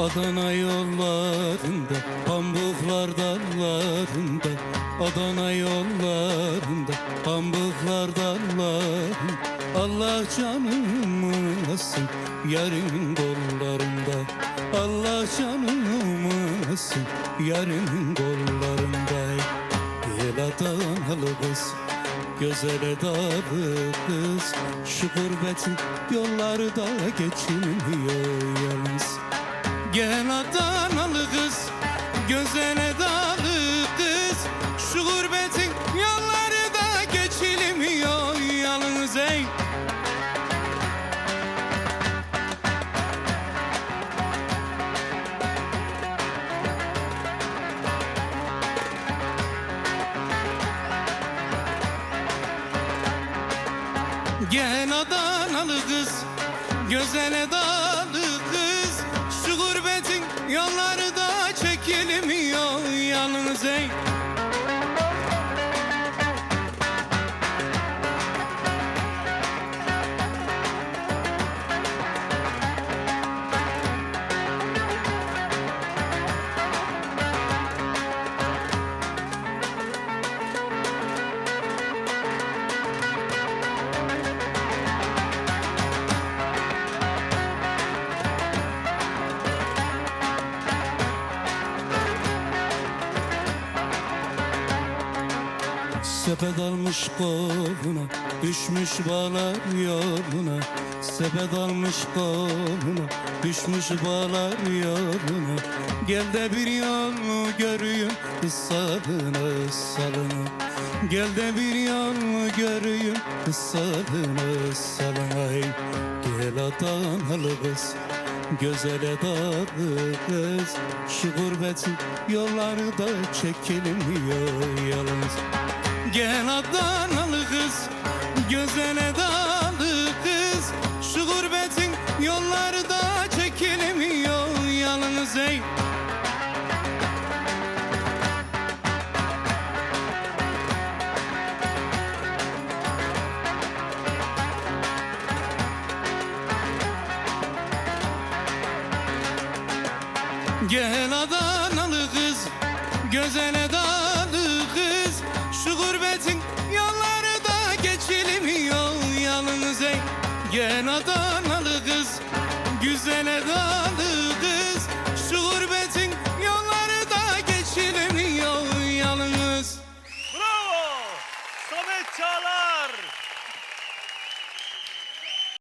Adana yollarında, pambuklar dallarında. Adana yollarında, pambuklar dallarında. Allah canımı alsın yarın kollarında. Allah canımı alsın yarın kollarında. Gel Adanalı kız Güzel dağlı kız. Şu gurbetin yolları da geçilmiyor yalnız Gel Adanalı kız Güzel dağlı kız. Şu gurbetin yolları da geçilmiyor yalnız ey. Gel Adanalı kız Güzel Şu gurbetin yolları da çekilmiyor yalnız ey Sepet almış koluna Düşmüş bağlar yoluna Sepet almış koluna Düşmüş bağlar yoluna Gel de bir yol göreyim Salına salına Gel de bir yol göreyim Salına salına Gel Adanalı kız Güzel dağlı kız. Şu gurbetin yolları da çekilmiyor yalnız Gel Adanalı kız Güzel dağlı kız. Şu gurbetin yolları da çekilmiyor yalnız ey. Gel Adanalı kız Güzel dağlı Gel Adanalı kız. Güzel dağlı kız